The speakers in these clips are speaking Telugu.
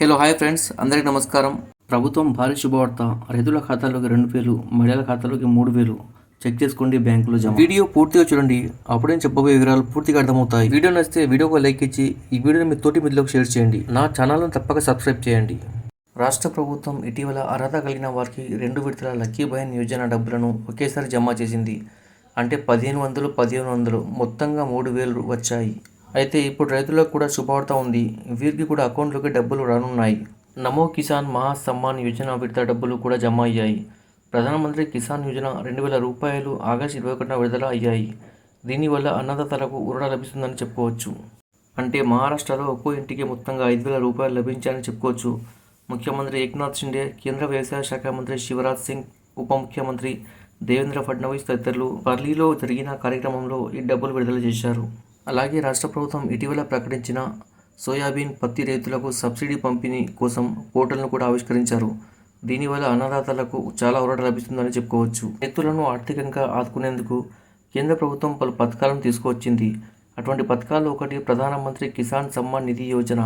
హలో హాయ్ ఫ్రెండ్స్ అందరికీ నమస్కారం. ప్రభుత్వం భారీ శుభవార్త. రైతుల ఖాతాలోకి రెండు వేలు మహిళల ఖాతాలోకి మూడు వేలు చెక్ చేసుకోండి బ్యాంకులో జమ. వీడియో పూర్తిగా చూడండి. అప్పుడే చెప్పబోయే వివరాలు పూర్తిగా అర్థమవుతాయి. వీడియో నచ్చితే వీడియోకి లైక్ ఇచ్చి ఈ వీడియోని మీ తోటి మిత్రులకు షేర్ చేయండి. నా ఛానల్ను తప్పక సబ్స్క్రైబ్ చేయండి. రాష్ట్ర ప్రభుత్వం ఇటీవల అర్హత కలిగిన వారికి రెండు విడతల లక్కీ బయన్ యోజన డబ్బులను ఒకేసారి జమ చేసింది. అంటే పదిహేను వందలు పదిహేను వందలు మొత్తంగా మూడు వేలు వచ్చాయి. అయితే ఇప్పుడు రైతులకు కూడా శుభవార్త ఉంది. వీరికి కూడా అకౌంట్లోకి డబ్బులు రానున్నాయి. నమో కిసాన్ మహా సమ్మాన్ యోజన విడత డబ్బులు కూడా జమ అయ్యాయి. ప్రధానమంత్రి కిసాన్ యోజన రెండు వేల రూపాయలు ఆగస్టు ఇరవై ఒకటిన విడుదల అయ్యాయి. దీనివల్ల అన్నదాతలకు ఉరడ లభిస్తుందని చెప్పుకోవచ్చు. అంటే మహారాష్ట్రలో ఒక్కో ఇంటికి మొత్తంగా ఐదు వేల రూపాయలు లభించాయని చెప్పుకోవచ్చు. ముఖ్యమంత్రి ఏక్నాథ్ షిండే కేంద్ర వ్యవసాయ శాఖ మంత్రి శివరాజ్ సింగ్ ఉప ముఖ్యమంత్రి దేవేంద్ర ఫడ్నవీస్ తదితరులు పర్లీలో జరిగిన కార్యక్రమంలో ఈ డబ్బులు విడుదల చేశారు. అలాగే రాష్ట్ర ప్రభుత్వం ఇటీవల ప్రకటించిన సోయాబీన్ పత్తి రైతులకు సబ్సిడీ పంపిణీ కోసం పోర్టల్ను కూడా ఆవిష్కరించారు. దీనివల్ల అన్నదాతలకు చాలా ఊరట లభిస్తుందని చెప్పుకోవచ్చు. రైతులను ఆర్థికంగా ఆదుకునేందుకు కేంద్ర ప్రభుత్వం పలు పథకాలను తీసుకువచ్చింది. అటువంటి పథకాల్లో ఒకటి ప్రధానమంత్రి కిసాన్ సమ్మాన్ నిధి యోజన.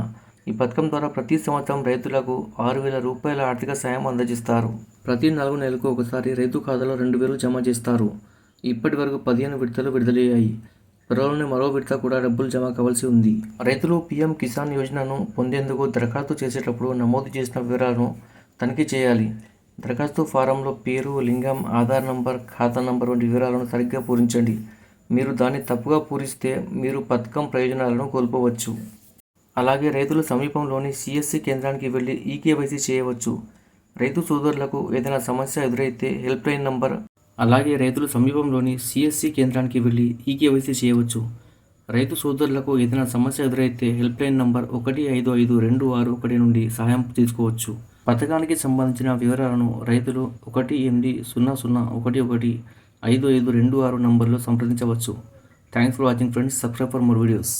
ఈ పథకం ద్వారా ప్రతి సంవత్సరం రైతులకు ఆరు వేల రూపాయల ఆర్థిక సాయం అందజేస్తారు. ప్రతి నాలుగు నెలలకు ఒకసారి రైతు ఖాతాలో రెండు వేలు జమ చేస్తారు. ఇప్పటి వరకు పదిహేను విడతలు విడుదలయ్యాయి. త్వరలోనే మరో విడత కూడా డబ్బులు జమ కావాల్సి ఉంది. రైతులు పీఎం కిసాన్ యోజనను పొందేందుకు దరఖాస్తు చేసేటప్పుడు నమోదు చేసిన వివరాలను తనిఖీ చేయాలి. దరఖాస్తు ఫారంలో పేరు లింగం ఆధార్ నంబర్ ఖాతా నంబర్ వంటి వివరాలను సరిగ్గా పూరించండి. మీరు దాన్ని తప్పుగా పూరిస్తే మీరు పథకం ప్రయోజనాలను కోల్పోవచ్చు. అలాగే రైతులు సమీపంలోని సిఎస్సి కేంద్రానికి వెళ్ళి ఈకేవైసీ చేయవచ్చు. రైతు సోదరులకు ఏదైనా సమస్య ఎదురైతే హెల్ప్ లైన్ నంబర్ అలాగే రైతులు సమీపంలోని సిఎస్సి కేంద్రానికి వెళ్ళి ఈకేవైసీ చేయవచ్చు. రైతు సోదరులకు ఏదైనా సమస్య ఎదురైతే హెల్ప్ లైన్ నంబర్ ఒకటి ఐదు ఐదు రెండు ఆరు ఒకటి నుండి సహాయం తీసుకోవచ్చు. పథకానికి సంబంధించిన వివరాలను రైతులు ఒకటి ఎనిమిది సున్నా సున్నా ఒకటి ఒకటి ఐదు ఐదు రెండు ఆరు నంబర్లో సంప్రదించవచ్చు. Thanks for watching friends subscribe for more videos